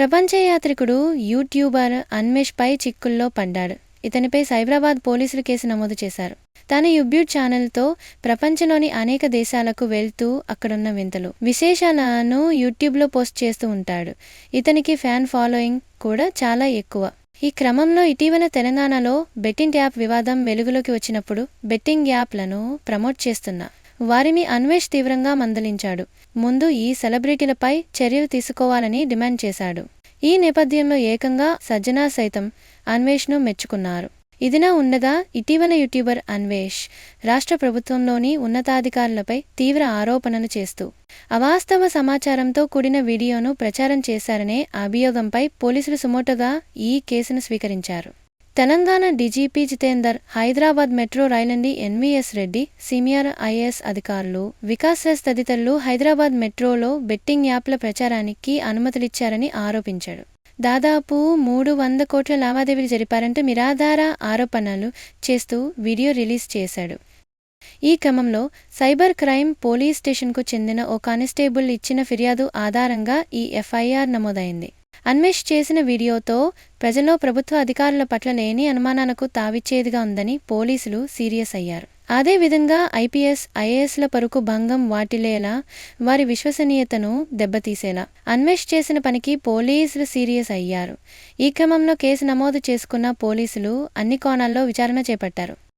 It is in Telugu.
ప్రపంచ యాత్రికుడు యూట్యూబర్ అన్మేష్ పై చిక్కుల్లో పడ్డాడు. ఇతనిపై సైబరాబాద్ పోలీసులు కేసు నమోదు చేశారు. తన యూట్యూబ్ ఛానల్తో ప్రపంచంలోని అనేక దేశాలకు వెళ్తూ అక్కడున్న వింతలు. విశేషాలను యూట్యూబ్లో పోస్ట్ చేస్తూ ఉంటాడు. ఇతనికి ఫ్యాన్ ఫాలోయింగ్ కూడా చాలా ఎక్కువ. ఈ క్రమంలో ఇటీవల తెలంగాణలో బెట్టింగ్ యాప్ వివాదం వెలుగులోకి వచ్చినప్పుడు బెట్టింగ్ యాప్లను ప్రమోట్ చేస్తున్న. వారిని అన్వేష్ తీవ్రంగా మందలించాడు. ముందు ఈ సెలబ్రిటీలపై చర్యలు తీసుకోవాలని డిమాండ్ చేశాడు. ఈ నేపథ్యంలో ఏకంగా సజ్జనా సైతం అన్వేష్ను మెచ్చుకున్నారు. ఇదిలా ఉండగా ఇటీవల యూట్యూబర్ అన్వేష్ రాష్ట్ర ప్రభుత్వంలోని ఉన్నతాధికారులపై తీవ్ర ఆరోపణలు చేస్తూ అవాస్తవ సమాచారంతో కూడిన వీడియోను ప్రచారం చేశారనే అభియోగంపై పోలీసులు సుమోటగా ఈ కేసును స్వీకరించారు. తెలంగాణ డీజీపీ జితేందర్ హైదరాబాద్ మెట్రో రైలండి ఎన్వీఎస్ రెడ్డి సీనియర్ ఐఏఎస్ అధికారులు. వికాస్ ఎస్ తదితరులు హైదరాబాద్ మెట్రోలో బెట్టింగ్ యాప్ల ప్రచారానికి అనుమతులిచ్చారని ఆరోపించాడు దాదాపు మూడు వంద కోట్ల లావాదేవీలు జరిపారంటూ నిరాధార ఆరోపణలు చేస్తూ వీడియో రిలీజ్ చేశాడు. ఈ క్రమంలో సైబర్ క్రైమ్ పోలీస్ స్టేషన్కు చెందిన ఓ కానిస్టేబుల్ ఇచ్చిన ఫిర్యాదు ఆధారంగా ఈ ఎఫ్ఐఆర్ నమోదైంది. అన్వేష్ చేసిన వీడియోతో ప్రజల్లో ప్రభుత్వ అధికారుల పట్ల లేని అనుమానాలకు తావిచ్చేదిగా ఉందని పోలీసులు సీరియస్ అయ్యారు. అదేవిధంగా ఐపీఎస్ ఐఏఎస్ల పరుకు భంగం వాటిలేలా వారి విశ్వసనీయతను దెబ్బతీసేలా అన్వేష్ చేసిన పనికి పోలీసులు సీరియస్ అయ్యారు. ఈ క్రమంలో కేసు నమోదు చేసుకున్న పోలీసులు అన్ని కోణాల్లో విచారణ చేపట్టారు.